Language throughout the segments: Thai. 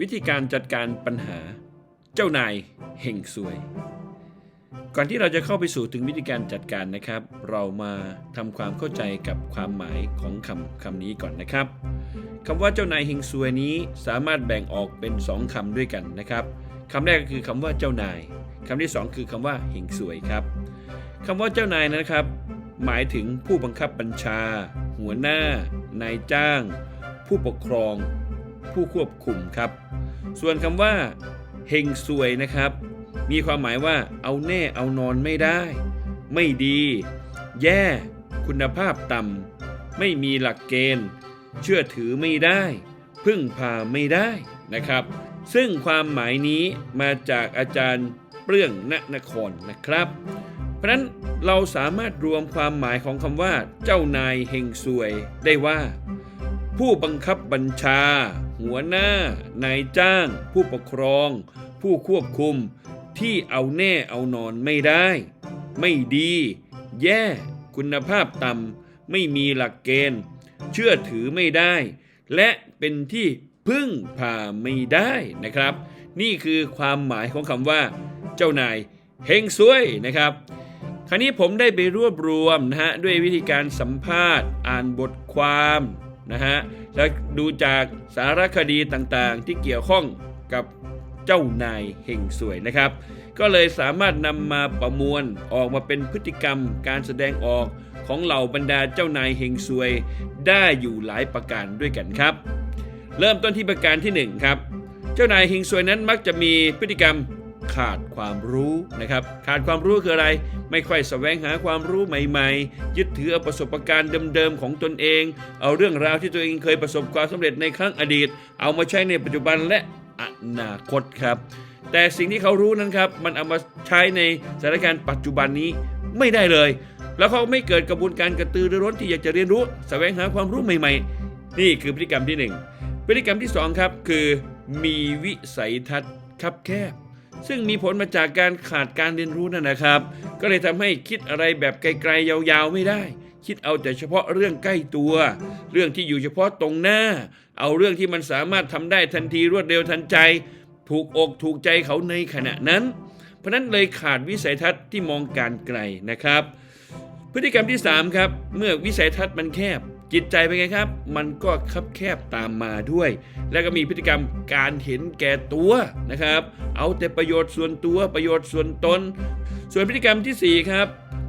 วิธีการจัดการปัญหา เจ้านายเฮงซวย ก่อนที่เราจะเข้าไปสู่ถึงวิธีการจัดการนะครับ เรามาทำความเข้าใจกับความหมายของคำคำนี้ก่อนนะครับคำว่าเจ้านายเฮงซวยนี้สามารถแบ่งออกเป็นสองคำด้วยกันนะครับคำแรกก็คือคำว่าเจ้านายคำที่สองคือคำว่าเฮงซวยครับคำว่าเจ้านายนะครับ หมายถึงผู้บังคับบัญชา หัวหน้า นายจ้าง ผู้ปกครอง ผู้ควบคุมครับ ส่วนคำว่าเฮงซวยนะครับ มีความหมายว่าเอาแน่เอานอนไม่ได้ ไม่ดี แย่ คุณภาพต่ำไม่มีหลักเกณฑ์ เชื่อถือไม่ได้ พึ่งพาไม่ได้นะครับ ซึ่งความหมายนี้มาจากอาจารย์เปลื้องณนครนะครับ เพราะฉะนั้นเราสามารถรวมความหมายของคำว่า เจ้านายเฮงซวยได้ว่า ผู้บังคับบัญชา หัวหน้า นายจ้าง ผู้ปกครอง ผู้ควบคุม ที่เอาแน่เอานอนไม่ได้ ไม่ดี แย่ คุณภาพต่ำไม่มีหลักเกณฑ์ เชื่อถือไม่ได้ และเป็นที่พึ่งพาไม่ได้นะครับ นี่คือความหมายของคำว่า เจ้านายเฮงซวยนะครับคราวนี้ผมได้ไปรวบรวมนะฮะด้วยวิธีการสัมภาษณ์ อ่านบทความ นะฮะและดูจากสารคดีต่างๆ ที่เกี่ยวข้องกับเจ้านายเฮงสวยนะครับ ก็เลยสามารถนำมาประมวลออกมาเป็นพฤติกรรมการแสดงออกของเหล่าบรรดาเจ้านายเฮงซวย ได้อยู่หลายประการด้วยกันครับ เริ่มต้นที่ประการที่หนึ่งครับเจ้านายเฮงซวยนั้นมักจะมีพฤติกรรม ขาดความรู้นะครับ ขาดความรู้คืออะไร ไม่ค่อยแสวงหาความรู้ใหม่ๆ ยึดถือประสบการณ์เดิมๆของตนเอง เอาเรื่องราวที่ตัวเองเคยประสบความสำเร็จในครั้งอดีต เอามาใช้ในปัจจุบันและอนาคตครับ แต่สิ่งที่เขารู้นั้นครับมันเอามาใช้ในสถานการณ์ปัจจุบันนี้ไม่ได้เลย แล้วเขาไม่เกิดกระบวนการกระตือรือร้นที่อยากจะเรียนรู้แสวงหาความรู้ใหม่ ๆ นี่คือพฤติกรรมที่หนึ่งพฤติกรรมที่สองครับ คือมีวิสัยทัศน์คับแคบ ซึ่งมีผลมาจากการขาดการเรียนรู้นั่นนะครับ ก็เลยทำให้คิดอะไรแบบไกลๆยาวๆไม่ได้ คิดเอาแต่เฉพาะเรื่องใกล้ตัว เรื่องที่อยู่เฉพาะตรงหน้า เอาเรื่องที่มันสามารถทำได้ทันทีรวดเร็วทันใจ ถูกอกถูกใจเขาในขณะนั้น เพราะนั้นเลยขาดวิสัยทัศน์ที่มองการไกลนะครับ พฤติกรรมที่ 3 ครับ เมื่อวิสัยทัศน์มันแคบ จิตใจเป็นไงครับ มันก็คับแคบตามมาด้วย แล้วก็มีพฤติกรรมการเห็นแก่ตัวนะครับ เอาแต่ประโยชน์ส่วนตัวประโยชน์ส่วนตน ส่วนพฤติกรรมทีสี่ 4 ครับ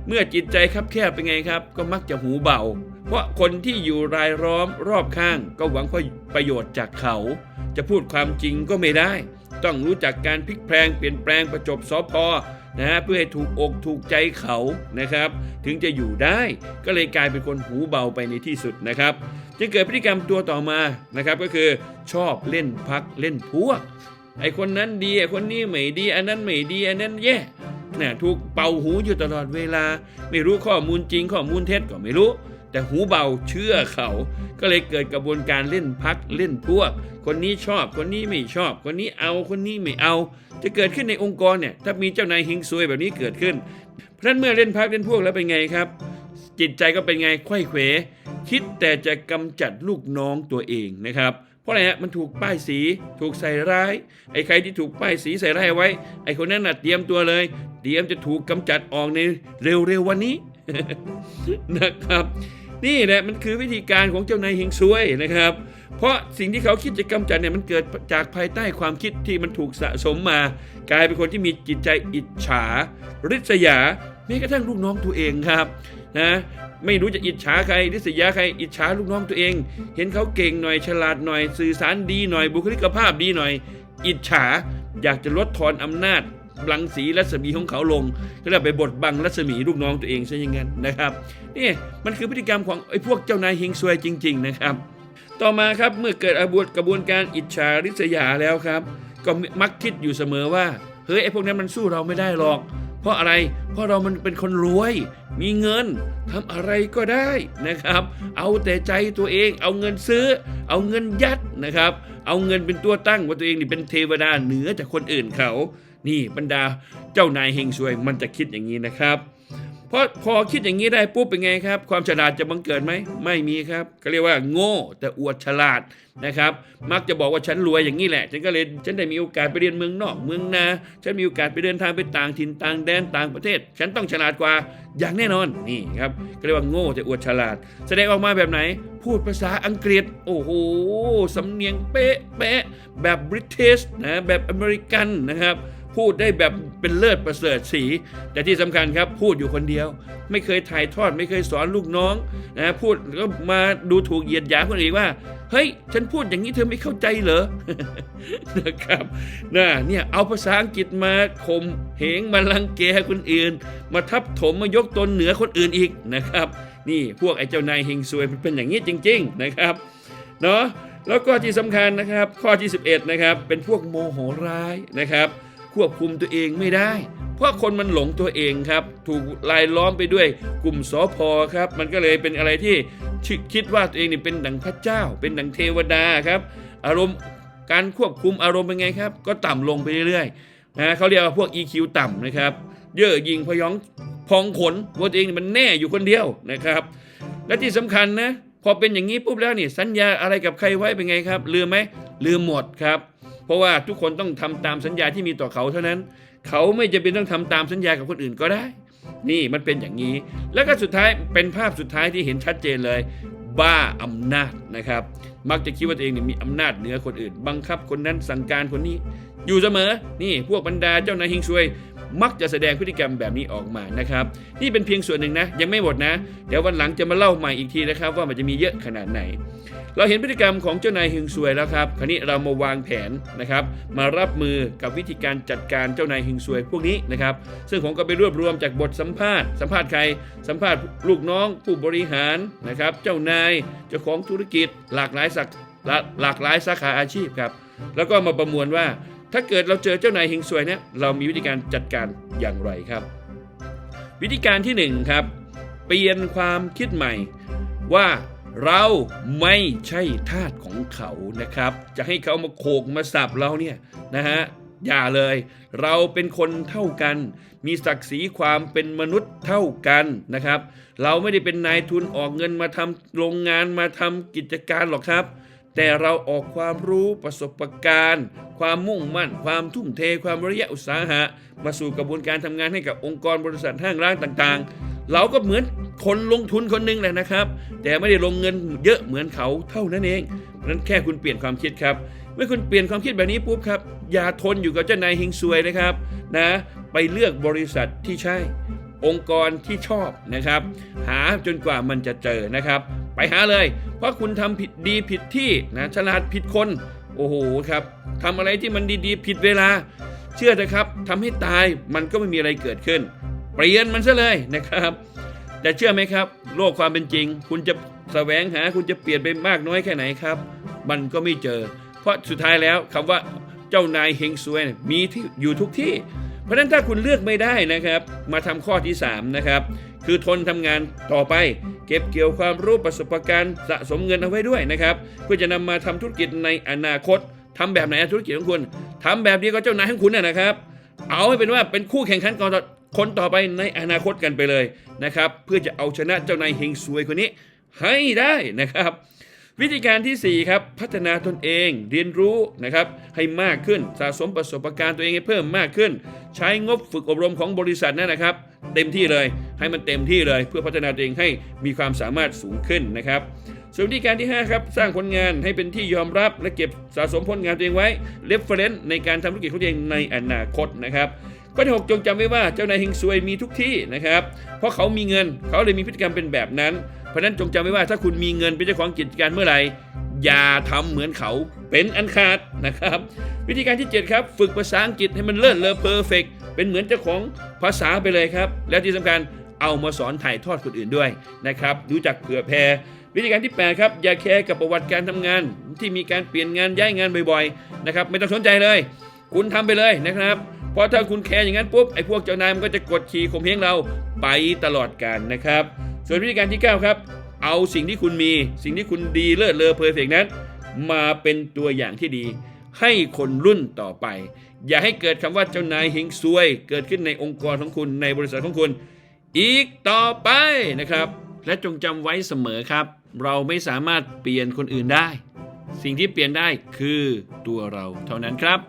เมื่อจิตใจคับแคบเป็นไงครับ ก็มักจะหูเบา เพราะคนที่อยู่รายล้อมรอบข้าง ก็หวังประโยชน์จากเขา จะพูดความจริงก็ไม่ได้ ต้องรู้จักการพลิกแพลงเปลี่ยนแปลงประจบสอพอ นะฮะเพื่อให้ถูกอกถูกใจเขานะครับ ถึงจะอยู่ได้ก็เลยกลายเป็นคนหูเบาไปในที่สุดนะครับ จึงเกิดพฤติกรรมตัวต่อมานะครับก็คือชอบเล่นพักเล่นพวก ไอคนนั้นดีไอคนนี้ไม่ดี อันนั้นไม่ดีอันนั้นแย่เนี่ยถูกเป่าหูอยู่ตลอดเวลา ไม่รู้ข้อมูลจริงข้อมูลเท็จก็ไม่รู้ แต่หูเบาเชื่อเขา ก็เลยเกิดกระบวนการเล่นพักเล่นพวก คนนี้ชอบคนนี้ไม่ชอบ คนนี้เอาคนนี้ไม่เอา จะเกิดขึ้นในองค์กรเนี่ยถ้ามีเจ้านายหิงซวยแบบนี้เกิดขึ้นเพราะนั้นเมื่อเล่นพักเล่นพวกแล้วเป็นไงครับ จิตใจก็เป็นไงไขว้เขวคิดแต่จะกำจัดลูกน้องตัวเองนะครับเพราะอะไรฮะมันถูกป้ายสีถูกใส่ร้าย ไอ้ใครที่ถูกป้ายสีใส่ร้ายไว้ ไอ้คนนั้นน่ะเตรียมตัวเลย เตรียมจะถูกกำจัดออกในเร็วๆวันนี้นะครับ นี่แหละมันคือวิธีการของเจ้านายเฮงซวยนะครับ เพราะสิ่งที่เขาคิดจะกำจัดเนี่ยมันเกิดจากภายใต้ความคิดที่มันถูกสะสมมา กลายเป็นคนที่มีจิตใจอิจฉา ริษยาแม้กระทั่งลูกน้องตัวเองครับนะไม่รู้จะอิจฉาใครริษยาใครอิจฉาลูกน้องตัวเอง เห็นเขาเก่งหน่อยฉลาดหน่อย สื่อสารดีหน่อยบุคลิกภาพดีหน่อย อิจฉาอยากจะลดทอนอำนาจ รังสีรัศมีของเขาลงก็เลยไปบดบังรัศมีลูกน้องตัวเองซะอย่างนั้นนะครับนี่มันคือพฤติกรรมของไอ้พวกเจ้านายเฮงซวยจริง ๆ นะครับ ต่อมาครับเมื่อเกิดอาบวกระบวนการอิจฉาริษยาแล้วครับ ก็มักคิดอยู่เสมอว่าเฮ้ยไอ้พวกนั้นมันสู้เราไม่ได้หรอก เพราะอะไรเพราะเรามันเป็นคนรวย มีเงินทำอะไรก็ได้นะครับ เอาแต่ใจตัวเองเอาเงินซื้อ เอาเงินยัดนะครับ เอาเงินเป็นตัวตั้งว่าตัวเองนี่เป็นเทวดาเหนือจากคนอื่นเขา นี่บรรดาเจ้านายเฮงซวยมันจะคิดอย่างนี้นะครับ เพราะพอคิดอย่างนี้ได้ปุ๊บเป็นไงครับ ความฉลาดจะบังเกิดไหมไม่มีครับก็เรียกว่า โง่แต่อวดฉลาดนะครับ มักจะบอกว่าฉันรวยอย่างนี้แหละ ฉันก็เลยฉันได้มีโอกาสไปเรียนเมืองนอกเมืองนาฉันมีโอกาสไปเดินทางไปต่างถิ่นต่างแดนต่างประเทศ ฉันต้องฉลาดกว่าอย่างแน่นอนนี่ครับก็เรียกว่าโง่แต่อวดฉลาด แสดงออกมาแบบไหน พูดภาษาอังกฤษ โอ้โหสำเนียงเป๊ะเป๊ะแบบบริเตนนะแบบอเมริกันนะครับ พูดได้แบบเป็นเลิศประเสริฐสี แต่ที่สำคัญครับพูดอยู่คนเดียว ไม่เคยถ่ายทอดไม่เคยสอนลูกน้องนะพูดก็มาดูถูกเหยียดหยามคนอื่นว่า เฮ้ย ฉันพูดอย่างนี้เธอไม่เข้าใจเหรอนะครับนะเนี่ยเอาภาษาอังกฤษมาข่มเหงมาลังแกคนอื่น มาทับถมมายกตนเหนือคนอื่นอีกนะครับ นี่พวกไอ้เจ้านายเฮงซวยมันเป็นอย่างนี้จริง ๆนะครับเนาะแล้วก็ที่สำคัญนะครับ ข้อที่ 11นะครับเป็นพวกโมโหร้ายนะครับ ควบคุมตัวเองไม่ได้ เพราะคนมันหลงตัวเองครับ ถูกลายล้อมไปด้วยกลุ่มสอพอครับ มันก็เลยเป็นอะไรที่คิดว่าตัวเองนี่เป็นดังพระเจ้า เป็นดังเทวดาครับ อารมณ์การควบคุมอารมณ์เป็นไงครับ ก็ต่ำลงไปเรื่อยๆนะเขาเรียกว่าพวก EQ ต่ำนะครับเย่อหยิงพยองพองขนว่าตัวเองมันแน่อยู่คนเดียวนะครับ และที่สำคัญนะพอเป็นอย่างนี้ปุ๊บแล้วนี่สัญญาอะไรกับใครไว้เป็นไงครับลืมไหมลืมหมดครับ เพราะว่าทุกคนต้องทำตามสัญญาที่มีต่อเขาเท่านั้น เขาไม่จำเป็นต้องทำตามสัญญากับคนอื่นก็ได้ นี่มันเป็นอย่างนี้ แล้วก็สุดท้ายเป็นภาพสุดท้ายที่เห็นชัดเจนเลย บ้าอำนาจนะครับ มักจะคิดว่าตัวเองเนี่ยมีอำนาจเหนือคนอื่น บังคับคนนั้นสั่งการคนนี้ อยู่เสมอนี่พวกบรรดาเจ้านายฮิงซวย มักจะแสดงพฤติกรรมแบบนี้ออกมานะครับ นี่เป็นเพียงส่วนหนึ่งนะ ยังไม่หมดนะ เดี๋ยววันหลังจะมาเล่าใหม่อีกทีนะครับ ว่ามันจะมีเยอะขนาดไหน เราเห็นพฤติกรรมของเจ้านายฮิงซวยแล้วครับคราวนี้เรามาวางแผนนะครับ มารับมือกับวิธีการจัดการเจ้านายฮิงซวยพวกนี้นะครับ ซึ่งผมก็ไปรวบรวมจากบทสัมภาษณ์สัมภาษณ์ใคร สัมภาษณ์ลูกน้อง ผู้บริหารนะครับ เจ้านายเจ้าของธุรกิจ หลากหลายสักหลากหลายสาขาอาชีพครับ แล้วก็มาประมวลว่า ถ้าเกิดเราเจอเจ้านายเฮงซวยเนี่ยเรามีวิธีการจัดการอย่างไรครับ วิธีการที่หนึ่งครับเปลี่ยนความคิดใหม่ว่าเราไม่ใช่ทาสของเขานะครับ จะให้เขามาโขกมาสับเราเนี่ยนะฮะอย่าเลย เราเป็นคนเท่ากัน มีศักดิ์ศรีความเป็นมนุษย์เท่ากันนะครับ เราไม่ได้เป็นนายทุนออกเงินมาทำโรงงานมาทำกิจการหรอกครับ แต่เราออกความรู้ประสบการณ์ ความมุ่งมั่น ความทุ่มเท ความวิริยะอุตสาหะ มาสู่กระบวนการทำงานให้กับองค์กรบริษัทห้างร้านต่างๆ เราก็เหมือนคนลงทุนคนหนึงแหละนะครับ แต่ไม่ได้ลงเงินเยอะเหมือนเขาเท่านั้นเองเพราะฉะนั้นแค่คุณเปลี่ยนความคิดครับเมื่อคุณเปลี่ยนความคิดแบบนี้ปุ๊บครับอย่าทนอยู่กับเจ้านายเฮงซวยนะครับนะไปเลือกบริษัทที่ใช่ องค์กรที่ชอบนะครับ หาจนกว่ามันจะเจอนะครับ ไปหาเลย เพราะคุณทำผิดดีผิดที่นะฉลาดผิดคน โอ้โหครับทำอะไรที่มันดีๆ ผิดเวลา เชื่อเถอะครับทำให้ตายมันก็ไม่มีอะไรเกิดขึ้น เปลี่ยนมันซะเลยนะครับ แต่เชื่อไหมครับ โลกความเป็นจริง คุณจะแสวงหาคุณจะเปลี่ยนไปมากน้อยแค่ไหนครับ มันก็ไม่เจอ เพราะสุดท้ายแล้วคำว่าเจ้านายเฮงซวยเนี่ยมีที่อยู่ทุกที่ เพราะฉะนั้นถ้าคุณเลือกไม่ได้นะครับ มาทำข้อที่3นะครับคือทนทำงานต่อไป เก็บเกี่ยวความรู้ประสบการณ์สะสมเงินเอาไว้ด้วยนะครับ เพื่อจะนำมาทำธุรกิจในอนาคตทำแบบไหนธุรกิจของคุณทำแบบเดียวกับเจ้านายของคุณนะนะครับ เอาให้เป็นว่าเป็นคู่แข่งขันก่อนคนต่อไปในอนาคตกันไปเลยนะครับ เพื่อจะเอาชนะเจ้านายเฮงซวยคนนี้ให้ได้นะครับ วิธีการทีสี่4 ครับ พัฒนาตนเองเรียนรู้นะครับ ให้มากขึ้นสะสมประสบการณ์ตัวเองให้เพิ่มมากขึ้น ใช้งบฝึกอบรมของบริษัทนั่นนะครับ เต็มที่เลย ให้มันเต็มที่เลย เพื่อพัฒนาตัวเองให้มีความสามารถสูงขึ้นนะครับส่วนวิธีการที่ 5 ครับ สร้างผลงานให้เป็นที่ยอมรับและเก็บสะสมผลงานตัวเองไว้ reference ในการทำธุรกิจของตัวเองในอนาคตนะครับข้อที่6จงจำไว้ว่าเจ้านายเฮงซวยมีทุกที่นะครับ เพราะเขามีเงินเขาเลยมีพฤติกรรมเป็นแบบนั้น เพราะฉะนั้นจงจำไว้ว่าถ้าคุณมีเงินเป็นเจ้าของกิจการเมื่อไหร่อย่าทำเหมือนเขา เป็นอันขาดนะครับ วิธีการที่ 7 ครับ ฝึกภาษาอังกฤษให้มันเลิศเลอเพอร์เฟกเป็นเหมือนเจ้าของภาษาไปเลยครับ และที่สำคัญเอามาสอนถ่ายทอดคนอื่นด้วยนะครับรู้จักเผื่อแผ่วิธีการที่ 8 ครับ อย่าแคร์กับประวัติการทำงาน ที่มีการเปลี่ยนงานย้ายงานบ่อยๆนะครับไม่ต้องสนใจเลย คุณทำไปเลยนะครับเพราะถ้าคุณแคร์อย่างนั้นปุ๊บไอ้พวกเจ้านายมันก็จะกดขี่ข่มเหงเราไปตลอดกาลนะครับ ส่วนวิธีการที่ 9 ครับ เอาสิ่งที่คุณมี สิ่งที่คุณดีเลิศเลอเพอร์เฟกนั้น มาเป็นตัวอย่างที่ดี ให้คนรุ่นต่อไป อย่าให้เกิดคำว่าเจ้านายเฮงซวย เกิดขึ้นในองค์กรของคุณในบริษัทของคุณ อีกต่อไปนะครับ และจงจำไว้เสมอครับ เราไม่สามารถเปลี่ยนคนอื่นได้ สิ่งที่เปลี่ยนได้คือตัวเราเท่านั้นครับ